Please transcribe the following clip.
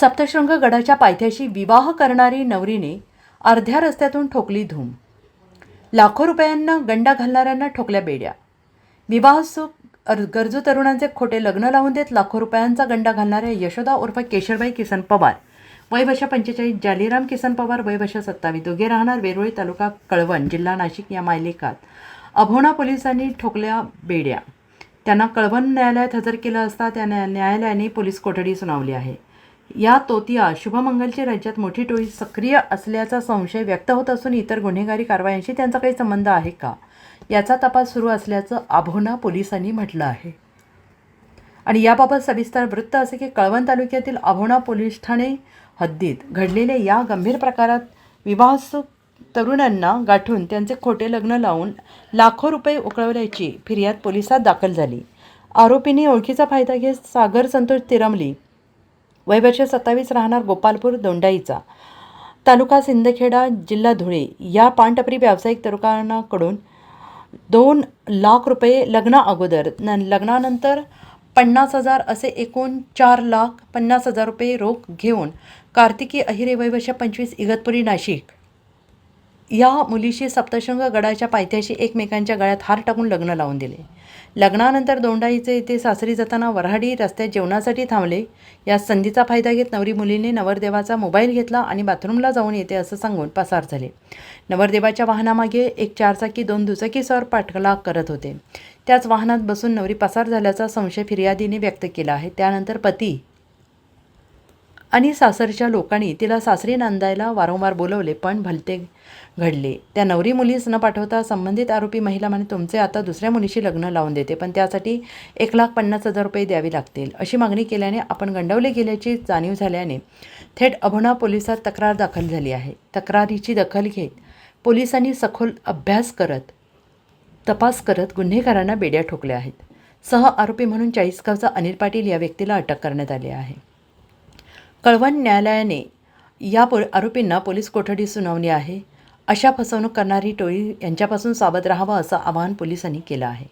सप्तशृंग गडाच्या पायथ्याशी विवाह करणारी नवरीने अर्ध्या रस्त्यातून ठोकली धूम. लाखो रुपयांना गंडा घालणाऱ्यांना ठोकल्या बेड्या. विवाह सुख गरजू तरुणांचे खोटे लग्न लावून देत लाखो रुपयांचा गंडा घालणाऱ्या यशोदा उर्फ केशरबाई किसन पवार वय वर्ष पंचेचाळीस जालीराम किसन पवार वय वर्ष सत्तावीस. दोघे राहणार वेरुळी तालुका कळवण जिल्हा नाशिक या मालिकात. अभोणा पोलिसांनी ठोकल्या बेड्या. त्यांना कळवण न्यायालयात हजर केलं असता त्या न्या- न्यायालयाने पोलीस कोठडी सुनावली आहे. या तोतिया शुभमंगलची राज्यात मोठी टोळी सक्रिय असल्याचा संशय व्यक्त होत असून इतर गुन्हेगारी कारवायांशी त्यांचा काही संबंध आहे का? याचा तपास सुरू असल्याचं आभोना पोलिसांनी म्हटलं आहे. आणि याबाबत सविस्तर वृत्त असे की कळवण तालुक्यातील आभोणा पोलीस ठाणे हद्दीत घडलेल्या या गंभीर प्रकारात विवाह तरुणांना गाठून त्यांचे खोटे लग्न लावून लाखो रुपये उकळवल्याची फिर्याद पोलिसात दाखल झाली. आरोपींनी ओळखीचा फायदा घेत सागर संतोष तिरमली वयवर्ष सत्तावीस राहणार गोपालपूर दोंडाईचा. तालुका सिंदखेडा जिल्हा धुळे या पानटपरी व्यावसायिक तरुणाकडून दोन लाख रुपये लग्ना अगोदर न लग्नानंतर पन्नास हजार असे एकूण चार लाख पन्नास हजार रुपये रोख घेऊन कार्तिकी अहिरे वयवर्ष पंचवीस इगतपुरी नाशिक या मुलीशी सप्तशृंग गडाच्या पायथ्याशी एकमेकांच्या गळ्यात हार टाकून लग्न लावून दिले. लग्नानंतर दोंडाईचे येथे सासरी जाताना वऱ्हाडी रस्त्यात जेवणासाठी थांबले. या संधीचा फायदा घेत नवरी मुलीने नवरदेवाचा मोबाईल घेतला आणि बाथरूमला जाऊन येते असं सांगून पसार झाले. नवरदेवाच्या वाहनामागे एक चारचाकी दोन दुचाकीसवर पाठलाग करत होते. त्याच वाहनात बसून नवरी पसार झाल्याचा संशय फिर्यादीने व्यक्त केला आहे. त्यानंतर पती आणि सासरच्या लोकांनी तिला सासरी नांदायला वारंवार बोलवले पण भलते घडले. त्या नवरी मुलीस न पाठवता संबंधित आरोपी महिला म्हणे तुमचे आता दुसऱ्या मुलीशी लग्न लावून देते पण त्यासाठी एक लाख पन्नास हजार रुपये द्यावे लागतील. अशी मागणी केल्याने आपण गंडवले गेल्याची जाणीव झाल्याने थेट अभोणा पोलिसात तक्रार दाखल झाली आहे. तक्रारीची दखल घेत पोलिसांनी सखोल अभ्यास करत तपास करत गुन्हेगारांना बेड्या ठोकल्या आहेत. सह आरोपी म्हणून चाळीसगावचा अनिल पाटील या व्यक्तीला अटक करण्यात आली आहे. कळवण न्यायालयाने या पो आरोपींना पोलीस कोठडी सुनावली आहे अशा फसवणूक करणारी टोळी यांच्यापासून सावध राहावं असं आवाहन पोलिसांनी केलं आहे.